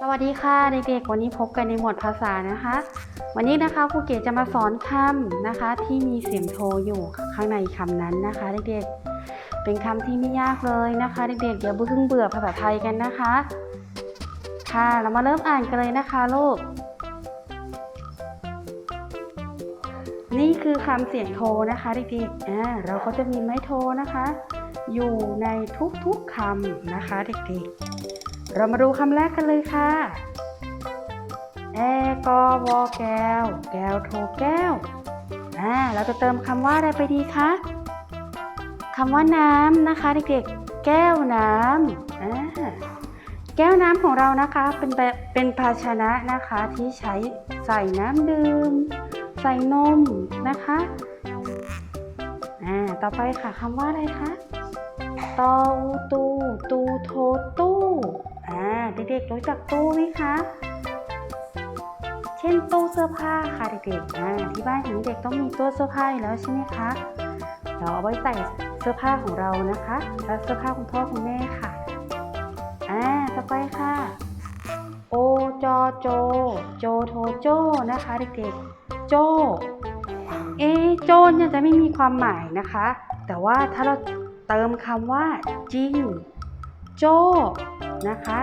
สวัสดีค่ะเด็กๆวันนี้พบกันในหมวดภาษานะคะ วันนี้นะคะครูเก๋จะมาสอนคำนะคะ ที่มีเสียงโทอยู่ข้างในคำนั้นนะคะเด็กๆเป็นคำที่ไม่ยากเลยนะคะ เด็กๆอย่าเพิ่งเบื่อภาษาไทยกันนะคะ ค่ะเรามาเริ่มอ่านกันเลยนะคะลูกนี่คือคำเสียงโทนะคะเด็กๆอ่าเราก็จะมีไม้โทนะคะ อยู่ในทุกๆคำนะคะเด็กๆ เรามาดูคำแรกกันเลยค่ะ แอกอวอแก้ว แก้วโทแก้ว อ่า เราจะเติมคำว่าอะไรไปดีคะคำว่าน้ำนะคะเด็กๆ แก้วน้ำอ่าแก้วน้ำของเรานะคะเป็นแบบเป็นภาชนะนะคะที่ใช้ใส่น้ำดื่ม ใส่นมนะคะอ่าต่อไปค่ะคำว่าอะไรคะตอตูตูโทตู้ อ่าเด็กๆรู้จักตู้ไหมคะ เช่นตู้เสื้อผ้าค่ะเด็กๆอ่าที่บ้านของเด็กต้องมีตู้เสื้อผ้าอยู่แล้วใช่ไหมคะเราเอาไว้ใส่เสื้อผ้าของเรานะคะและเสื้อผ้าคุณพ่อคุณแม่ค่ะอ่าต่อไปค่ะ โอจอโจ โจโทโจนะคะเด็กๆโจเอโจเนี่ยจะไม่มีความหมายนะคะ แต่ว่าถ้าเราเติมคำว่าจริง โจ นะคะ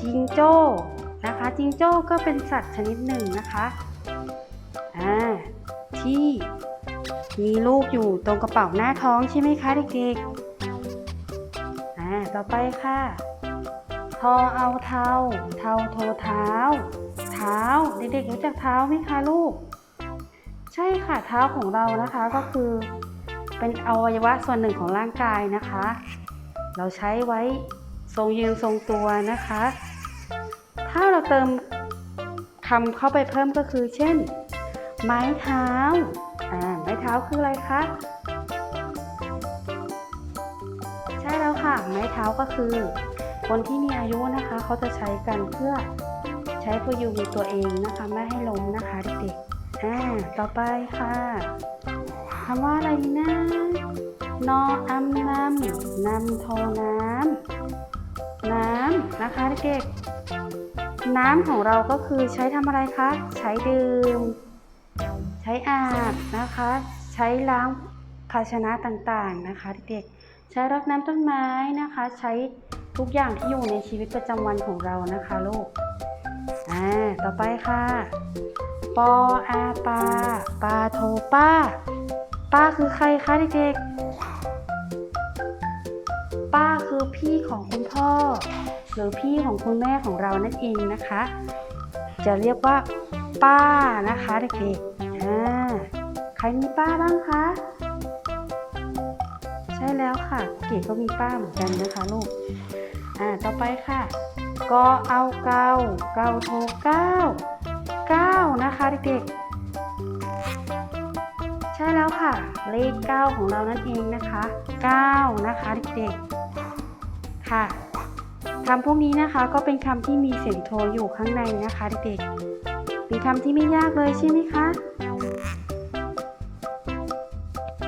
จิงโจ้นะคะจิงโจ้ก็เป็นสัตว์ชนิดหนึ่งนะคะอ่าที่มีลูกอยู่ตรงกระเป๋าหน้าท้องใช่ไหมคะเด็กๆอ่าต่อไปค่ะทอเอาเทาเทาโทเท้า เท้าเด็กๆรู้จักเท้าไหมคะลูก ใช่ค่ะเท้าของเรานะคะก็คือเป็นอวัยวะส่วนหนึ่งของร่างกายนะคะ เราใช้ไว้ ทรงยืนทรงตัวนะคะ ถ้าเราเติมคำเข้าไปเพิ่มก็คือ เช่น ไม้เท้าอ่าไม้เท้าคืออะไรคะใช่แล้วค่ะ ไม้เท้าก็คือ คนที่มีอายุนะคะเขาจะใช้กันเพื่อใช้พยุงตัวเองนะคะไม่ให้ล้มนะคะเด็กๆอ่าต่อไปค่ะคำว่าอะไรนะนออัมนำนำโทน้ำ น้ำนะคะเด็กๆน้ำของเราก็คือใช้ทำอะไรคะ ใช้ดื่ม ใช้อาบนะคะ ใช้ล้างภาชนะต่างๆนะคะเด็กๆใช้รดน้ำต้นไม้นะคะ ใช้ทุกอย่างที่อยู่ในชีวิตประจำวันของเรานะคะลูกอ่าต่อไปค่ะ ปออาปาปาโทป้า ป้าคือใครคะเด็กๆ ของคุณพ่อ หรือพี่ของคุณแม่ของเรานั่นเองนะคะ จะเรียกว่าป้านะคะเด็กๆอ่าใครมีป้าบ้างคะ ใช่แล้วค่ะ เก๋ก็มีป้าเหมือนกันนะคะลูก อ่า ต่อไปค่ะก็เอาเกาเกาโทเก้าเก้านะคะเด็กๆ ใช่แล้วค่ะ เลขเก้าของเรานั่นเองนะคะเก้านะคะเด็กๆ ค่ะคำพวกนี้นะคะก็เป็นคำที่มีเสียงโทอยู่ข้างในนะคะเด็กๆเป็นคำที่ไม่ยากเลยใช่ไหมคะ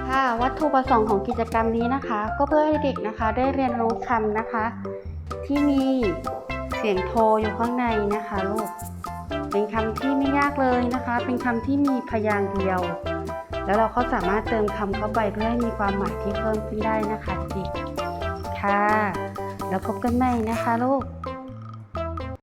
ค่ะวัตถุประสงค์ของกิจกรรมนี้นะคะ ก็เพื่อให้เด็กนะคะได้เรียนรู้คำนะคะ ที่มีเสียงโทอยู่ข้างในนะคะลูกเป็นคำที่ไม่ยากเลยนะคะ เป็นคำที่มีพยางค์เดียว แล้วเราก็สามารถเติมคำเข้าไปเพื่อให้มีความหมายที่เพิ่มขึ้นได้นะคะเด็กค่ะ แล้วพบกันใหม่นะคะลูก